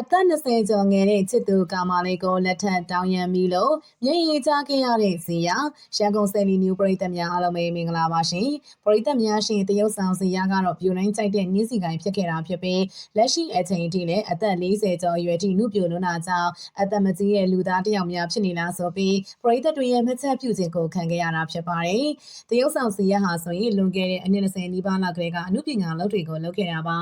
အသက်20ကျော်ငယ်တဲ့ချစ်သူကာမလေးကိုလက်ထပ်တောင်းရန်ပြီးလို့မျက်ရည်ကျခဲ့ရတဲ့ဇီယာရန်ကုန်ဆယ်လီနျူပရိသတ်များအားလုံးပဲမင်္ဂလာပါရှင်ပရိသတ်များရှင်တရုတ်ဆောင်ဇီယာကတော့ပြိုတိုင်းကြိုက်တဲ့နည်းစီကိုင်ဖြစ်ခဲ့တာဖြစ်ပြီးလက်ရှိအချိန်ထိလည်းအသက်40ကျော်အရွယ်ထိနှုပြိုလွန်းတာကြောင့်အသက်မကြီးတဲ့လူသားတစ်ယောက်များဖြစ်နေလားဆိုပြီးပရိသတ်တွေရဲ့မှတ်ချက်ပြုခြင်းကိုခံခဲ့ရတာဖြစ်ပါတယ်တရုတ်ဆောင်ဇီယာဟာဆိုရင်လွန်ခဲ့တဲ့အနည်း20နီးပါးလောက်ကလေးကအမှုပညာလုပ်တွေကိုလုပ်ခဲ့တာပါ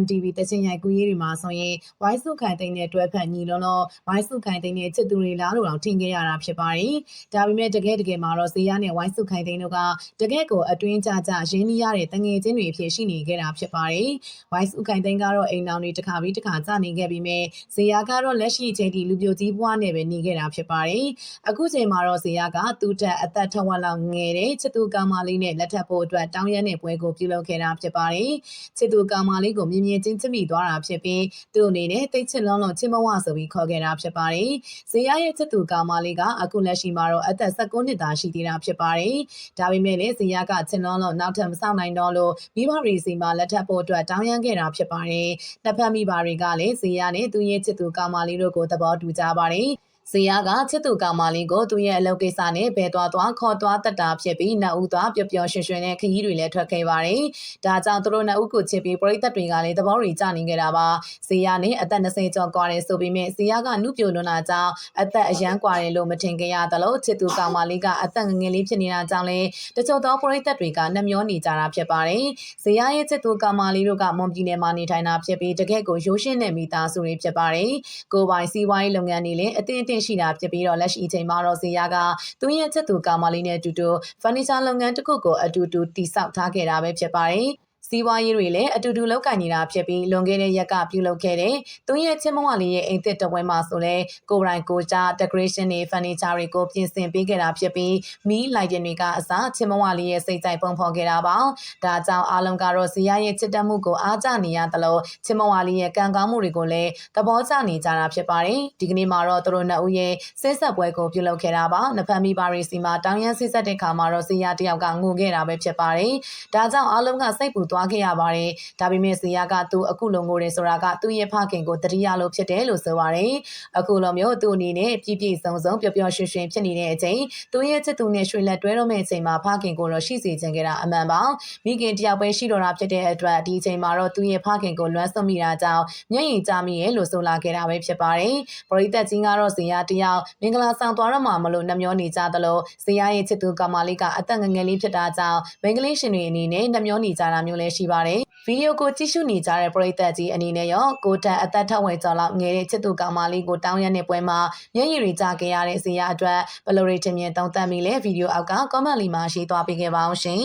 MTV တချင်းရိုက်ကူးရေးတွေမှာဆိုရင်ဝိုင်းစုခိုင်သိန်းနဲ့တွဲဖက်ညီလုံးလုံးဝိုင်းစုခိုင်သိန်းနဲ့ချစ်သူတွေလားလို့တောင်ထင်ခဲ့ရတာဖြစ်ပါတယ်။ဒါပေမဲ့တကယ်တကယ်မှာတော့ဇေယျနဲ့ဝိုင်းစုခိုင်သိန်းတို့ကတကယ်ကိုအတွင်းကြကြရင်းနှီးရတဲ့တငယ်ချင်းတွေအဖြစ်ရှိနေခဲ့တာဖြစ်ပါတယ်။ဝိုင်းစုခိုင်သိန်းကတော့အိမ်တော်တွေတစ်ခါပြီးတစ်ခါကြာနေခဲ့ပြီးမြဲဇေယျကတော့လက်ရှိအချိန်ထိလူပြိုကြီးဘွားနဲ့ပဲနေခဲ့တာဖြစ်ပါတယ်။အခုချိန်မှာတော့ဇေယျကသူ့တက်အသက်ထက်ဝက်လောက်ငယ်တဲ့ချစ်သူကောင်မလေးနဲ့လက်ထပ်ဖို့အတွက်တောင်းရတဲ့ပွဲကိုပြုလုပ်ခဲ့တာဖြစ်ပါတယ်။ချစ်သူကောင်မလေးကိုမြင်မြင်ချင်းချစ်မိသွားတာဖြစ်ပြီးသူ့အနေနဲ့တိတ်ချစ်လုံးလုံးချစ်မဝဆိုပြီးခေါ်ခဲ့တာဖြစ်ပါတယ်။ဇေယျရဲ့ချစ်သူကောင်မလေးကအခုလက်ရှိမှာတော့အသက်16နှစ်သားရှိသေးတာဖြစ်ပါတယ်။ဒါပေမဲ့လည်းဇေယျကချစ်လုံးလုံးနောက်ထပ်မဆောင်နိုင်တော့လို့မိဘတွေစီမှာလက်ထပ်ဖို့အတွက်တောင်းရမ်းခဲ့တာဖြစ်ပါတယ်။နှစ်ဖက်မိဘတွေကလည်းဇေယျနဲ့သူ့ရဲ့ချစ်သူကောင်မလေးတို့ကိုသဘောတူကြပါတယ်။ ဇေယျကချစ်သူကောင်မလေးကိုသူ့ရဲ့အလုပ်ကိစ္စနဲ့ဘယ်သွားသွားခေါ်သွားတတ်တာဖြစ်ပြီးနှစ်ဦးသွားပျော်ပျော်ရွှင်ရွှင်နဲ့ခရီးတွေလည်းထွက်ခဲ့ပါတယ်။ဒါကြောင့်သူတို့နှစ်ဦးကိုချစ်ပြီးပရိသတ်တွေကလည်းသဘောတွေကျနေကြတာပါ။ဇေယျနဲ့အသက်20ကျော်ကွာတယ်ဆိုပေမဲ့ဇေယျကနုပြိုလွန်းတာကြောင့်အသက်အရန်ကွာတယ်လို့မထင်ကြရသလိုချစ်သူကောင်မလေးကအသက်ငငယ်လေးဖြစ်နေတာကြောင့်လည်းတချို့သောပရိသတ်တွေကနှမျောနေကြတာဖြစ်ပါတယ်။ဇေယျရဲ့ချစ်သူကောင်မလေးတို့ကမွန်ပြည်နယ်မှာနေထိုင်တာဖြစ်ပြီးတကယ့်ကိုရိုးရှင်းတဲ့မိသားစုတွေဖြစ်ပါတယ်။ကိုပိုင်စီးပွားရေးလုပ်ငန်းတွေလည်းအသင့်အတင့်ရှိတာဖြစ်ပြီးတော့လက်ရှိအချိန်မှာတော့ဇေယျကသူ့ရဲ့ချစ်သူကောင်မလေးနဲ့အတူတူဖ ர் နစ်ချာလုပ်ငန်းတစ်ခုကိုအတူတူတည်ဆောက်ထားခဲ့တာပဲဖြစ်ပါတယ်။ စီးပွားရေးတွေလည်းအတူတူလောက်ကင်နေတာဖြစ်ပြီးလွန်ခဲ့တဲ့ရက်ကပြုလုပ်ခဲ့တဲ့သူရဲ့ချင်းမဝလေးရဲ့အိမ်သစ်တပွဲမှာဆိုလဲကိုရိုင်းကိုကြ decoration တွေ furniture တွေကိုပြင်ဆင်ပေးခဲ့တာဖြစ်ပြီးမီးလိုက်တင်တွေကအစားချင်းမဝလေးရဲ့စိတ်ကြိုက်ပုံဖော်ခဲ့တာပါဒါကြောင့်အားလုံးကတော့ဇီယာရဲ့ချစ်တတ်မှုကိုအားကျနေရသလိုချင်းမဝလေးရဲ့ကံကောင်းမှုတွေကိုလည်းသဘောကျနေကြတာဖြစ်ပါတယ်ဒီကနေ့မှာတော့သူတို့နှစ်ဦးရဲ့ဆင်းဆက်ပွဲကိုပြုလုပ်ခဲ့တာပါနဖန်မီပါရီစီမှာတောင်ရန်ဆင်းဆက်တဲ့ခါမှာတော့ဇီယာတယောက်ကငိုခဲ့တာပဲဖြစ်ပါတယ်ဒါကြောင့်အားလုံးကစိတ်ပူသွားခဲ့ရပါတယ်။ဒါပေမဲ့ဇီယာကသူအခုလုံငိုတယ်ဆိုတာကသူ့ရဲ့ဖခင်ကိုတတိယလို့ဖြစ်တယ်လို့ဆိုပါတယ်။အခုလိုမျိုးသူ့အနေနဲ့ပြည့်ပြည့်စုံစုံပျော်ပျော်ရွှင်ရွှင်ဖြစ်နေတဲ့အချိန်သူ့ရဲ့ချစ်သူနဲ့ရွှေလက်တွဲတော့မယ့်အချိန်မှာဖခင်ကိုတော့ရှိစေချင်ခဲ့တာအမှန်ပါ။မိခင်တယောက်ပဲရှိတော့တာဖြစ်တဲ့အတွက်ဒီအချိန်မှာတော့သူ့ရဲ့ဖခင်ကိုလွမ်းဆွမိတာကြောင့်မျက်ရည်ကျမိရဲ့လို့ဆိုလာခဲ့တာပဲဖြစ်ပါတယ်။ပရိသတ်ကြီးကတော့ဇီယာတယောက်မင်္ဂလာဆောင်သွားတော့မှမလို့နှမျောနေကြသလိုဇီယာရဲ့ချစ်သူကမာလေးကအသက်ငငယ်လေးဖြစ်တာကြောင့်မင်္ဂလိရှင်တွေအနေနဲ့နှမျောနေကြတာမျိုးလည်းရှိပါတယ်ဗီဒီယိုကိုကြည့်ရှုနေကြတဲ့ပရိသတ်ကြီးအနေနဲ့ရောကိုတက်အသက်ထက်ဝယ်ကျော်လောက်ငယ်တဲ့ချစ်သူကောင်မလေးကိုတောင်းရတဲ့ပွဲမှာမျက်ရည်တွေကျခဲ့ရတဲ့ဇေယျအတွက်ဘယ်လိုတွေထင်မြင်သုံးသပ်မိလဲဗီဒီယိုအောက်က comment လေးမှာရေးသွားပေးခဲ့ပါအောင်ရှင်